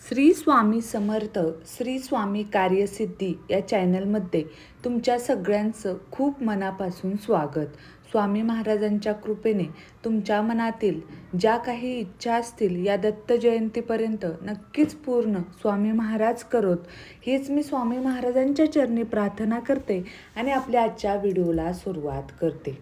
श्री स्वामी समर्थ श्री स्वामी कार्यसिद्धी या चॅनलमध्ये तुमच्या सगळ्यांचं खूप मनापासून स्वागत. स्वामी महाराजांच्या कृपेने तुमच्या मनातील ज्या काही इच्छा असतील या दत्त जयंतीपर्यंत नक्कीच पूर्ण स्वामी महाराज करोत. हीच मी स्वामी महाराजांच्या चरणी प्रार्थना करते आणि आपल्या आजच्या व्हिडिओला सुरुवात करते.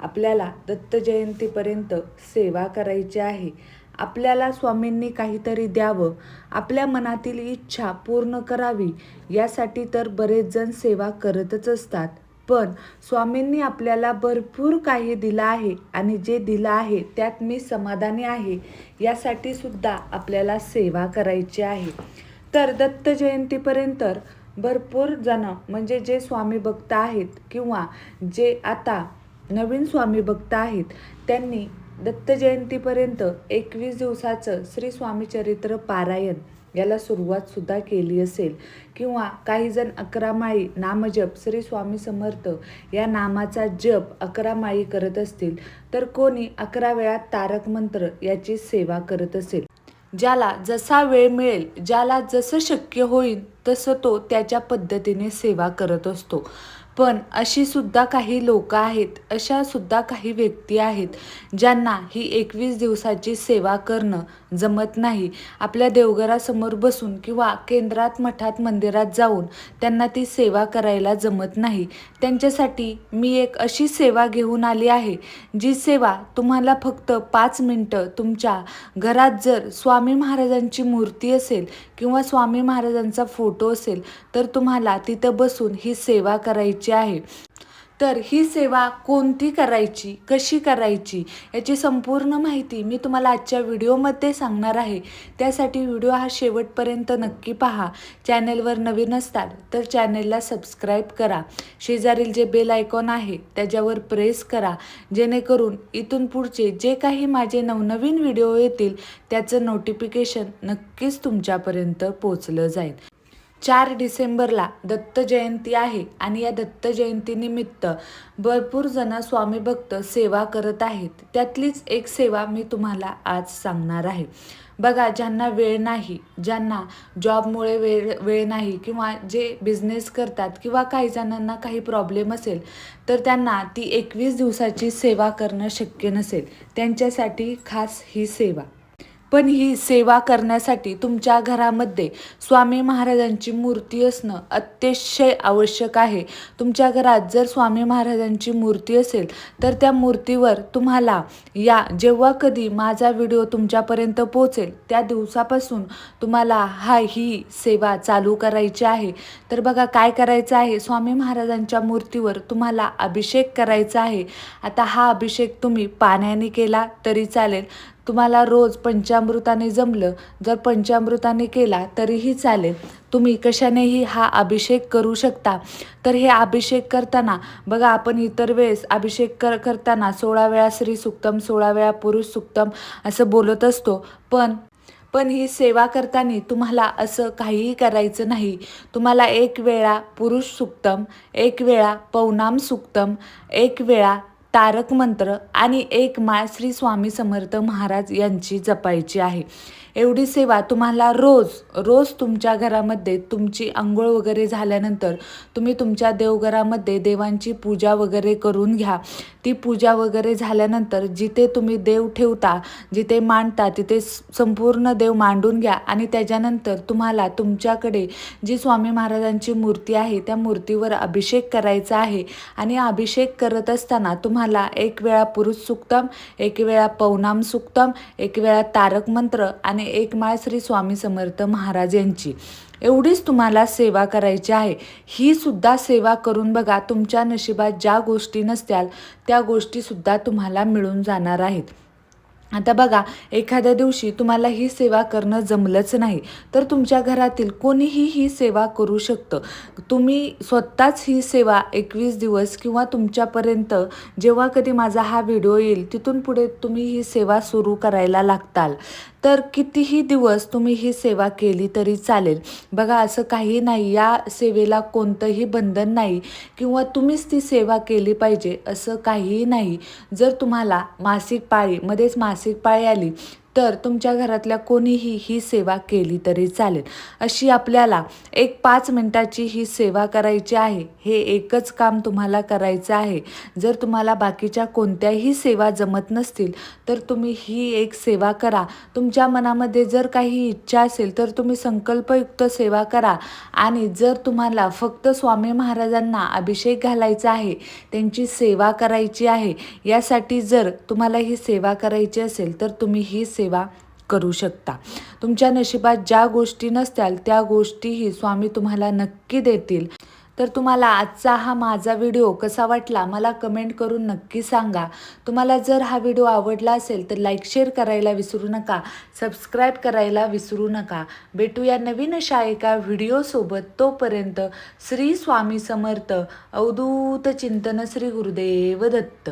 आपल्याला दत्त जयंतीपर्यंत सेवा करायची आहे. आपल्याला स्वामींनी काहीतरी द्यावं आपल्या मनातील इच्छा पूर्ण करावी यासाठी तर बरेच जण सेवा करतच असतात. पण स्वामींनी आपल्याला भरपूर काही दिलं आहे आणि जे दिलं आहे त्यात मी समाधानी आहे यासाठी सुद्धा आपल्याला सेवा करायची आहे. तर दत्त जयंतीपर्यंत भरपूर जण म्हणजे जे स्वामी भक्त आहेत किंवा जे आता नवीन स्वामी भक्त आहेत त्यांनी दत्त जयंतीपर्यंत एकवीस दिवसाचं श्री स्वामी चरित्र पारायण याला सुरुवात सुद्धा केली असेल. किंवा काही जण अकरा माळी नामजप श्री स्वामी समर्थ या नामाचा जप अकरा माळी करत असतील तर कोणी अकरा वेळा तारक मंत्र याची सेवा करत असेल. ज्याला जसा वेळ मिळेल ज्याला जसं शक्य होईल तसं तो त्याच्या पद्धतीने सेवा करत असतो. पण अशी सुद्धा काही लोक आहेत अशा सुद्धा काही व्यक्ती आहेत ज्यांना ही एकवीस दिवसाची सेवा करणं जमत नाही. आपल्या देवघरासमोर बसून किंवा केंद्रात मठात मंदिरात जाऊन त्यांना ती सेवा करायला जमत नाही. त्यांच्यासाठी मी एक अशी सेवा घेऊन आली आहे जी सेवा तुम्हाला फक्त पाच मिनटं तुमच्या घरात जर स्वामी महाराजांची मूर्ती असेल किंवा स्वामी महाराजांचा फोटो असेल तर तुम्हाला तिथं बसून ही सेवा करायची आहे. तर ही सेवा कोणती करायची कशी करायची याची संपूर्ण माहिती मी तुम्हाला आजच्या व्हिडिओमध्ये सांगणार आहे. त्यासाठी व्हिडिओ हा शेवटपर्यंत नक्की पहा. चॅनेलवर नवीन असताल तर चॅनेलला सबस्क्राईब करा. शेजारील जे बेल आयकॉन आहे त्याच्यावर प्रेस करा. जेणेकरून इथून पुढचे जे काही माझे नवनवीन व्हिडिओ येतील त्याचं नोटिफिकेशन नक्कीच तुमच्यापर्यंत पोचलं जाईल. चार डिसेंबरला दत्त जयंती आहे आणि या दत्त जयंतीनिमित्त भरपूर जण स्वामी भक्त सेवा करत आहेत. त्यातलीच एक सेवा मी तुम्हाला आज सांगणार आहे. बघा ज्यांना वेळ नाही ज्यांना जॉबमुळे वेळ वेळ नाही किंवा जे बिझनेस करतात किंवा काही जणांना काही प्रॉब्लेम असेल तर त्यांना ती एकवीस दिवसाची सेवा करणं शक्य नसेल. त्यांच्यासाठी खास ही सेवा. पण ही सेवा करण्यासाठी तुमच्या घरामध्ये स्वामी महाराजांची मूर्ती असणं अतिशय आवश्यक आहे. तुमच्या घरात जर स्वामी महाराजांची मूर्ती असेल तर त्या मूर्तीवर तुम्हाला या जेव्हा कधी माझा व्हिडिओ तुमच्यापर्यंत पोहोचेल त्या दिवसापासून तुम्हाला हा ही सेवा चालू करायची आहे. तर बघा काय करायचं आहे स्वामी महाराजांच्या मूर्तीवर तुम्हाला अभिषेक करायचा आहे. आता हा अभिषेक तुम्ही पाण्याने केला तरी चालेल. तुम्हाला रोज पंचामृताने जमलं जर पंचामृताने केला तरीही चालेल. तुम्ही कशानेही हा अभिषेक करू शकता. तर हे अभिषेक करताना बघा आपण इतर वेळेस अभिषेक कर करताना सोळा वेळा श्री सुक्तम सोळा वेळा पुरुष सुक्तम असं बोलत असतो. पण पण ही सेवा करताना तुम्हाला असं काहीही करायचं नाही. तुम्हाला एक वेळा पुरुष सुक्तम एक वेळा पौनाम सुक्तम एक वेळा तारक मंत्र आणि एक माळ श्री स्वामी समर्थ महाराज यांची जपायची आहे. एवढी सेवा तुम्हाला रोज रोज तुमच्या घरामध्ये तुमची आंघोळ वगैरे झाल्यानंतर तुम्ही तुमच्या देवघरामध्ये देवांची पूजा वगैरे करून घ्या. ती पूजा वगैरे झाल्यानंतर जिथे तुम्ही देव ठेवता जिथे मांडता तिथे संपूर्ण देव मांडून घ्या आणि त्याच्यानंतर तुम्हाला तुमच्याकडे जी स्वामी महाराजांची मूर्ती आहे त्या मूर्तीवर अभिषेक करायचा आहे. आणि अभिषेक करत असताना तुम्हाला एक वेळा पुरुष सुक्तम एक वेळा पौनाम सुक्तम एक वेळा तारक मंत्र आणि एक माळ श्री स्वामी समर्थ महाराज यांची. एवढीच तुम्हाला सेवा करायची आहे. ही सुद्धा सेवा करून बघा तुमच्या नशिबात ज्या गोष्टी नसत्याल त्या गोष्टीसुद्धा तुम्हाला मिळून जाणार आहेत. आता बघा एखाद्या दिवशी तुम्हाला ही सेवा करणं जमलंच नाही तर तुमच्या घरातील कोणीही ही सेवा करू शकतं. तुम्ही स्वतःच ही सेवा एकवीस दिवस किंवा तुमच्यापर्यंत जेव्हा कधी माझा हा व्हिडिओ येईल तिथून पुढे तुम्ही ही सेवा सुरू करायला लागताल. तर कितीही दिवस तुम्ही ही सेवा केली तरी चालेल. बघा असं काही नाही. या सेवेला कोणतंही बंधन नाही किंवा तुम्हीच ती सेवा केली पाहिजे असं काहीही नाही. जर तुम्हाला मासिक पाळी मध्येच मासिक पाळी आली तर तुमच्या घरातल्या कोणीही ही सेवा केली तरी चालेल. अशी आपल्याला एक पाच मिनटाची ही सेवा करायची आहे. हे एकच काम तुम्हाला करायचं आहे. जर तुम्हाला बाकीच्या कोणत्याही सेवा जमत नसतील तर तुम्ही ही एक सेवा करा. तुमच्या मनामध्ये जर काही इच्छा असेल तर तुम्ही संकल्पयुक्त सेवा करा. आणि जर तुम्हाला फक्त स्वामी महाराजांना अभिषेक घालायचा आहे त्यांची सेवा करायची आहे यासाठी जर तुम्हाला ही सेवा करायची असेल तर तुम्ही ही सेवा करू शकता. तुमच्या नशिबात ज्या गोष्टी नसत्याल त्या गोष्टीही स्वामी तुम्हाला नक्की देतील. तर तुम्हाला आजचा हा माझा व्हिडिओ कसा वाटला मला कमेंट करून नक्की सांगा. तुम्हाला जर हा व्हिडिओ आवडला असेल तर लाईक शेअर करायला विसरू नका. सबस्क्राईब करायला विसरू नका. भेटूया नवीन अशा एका व्हिडिओसोबत तोपर्यंत श्री स्वामी समर्थ. अवधूत चिंतन श्री गुरुदेव दत्त.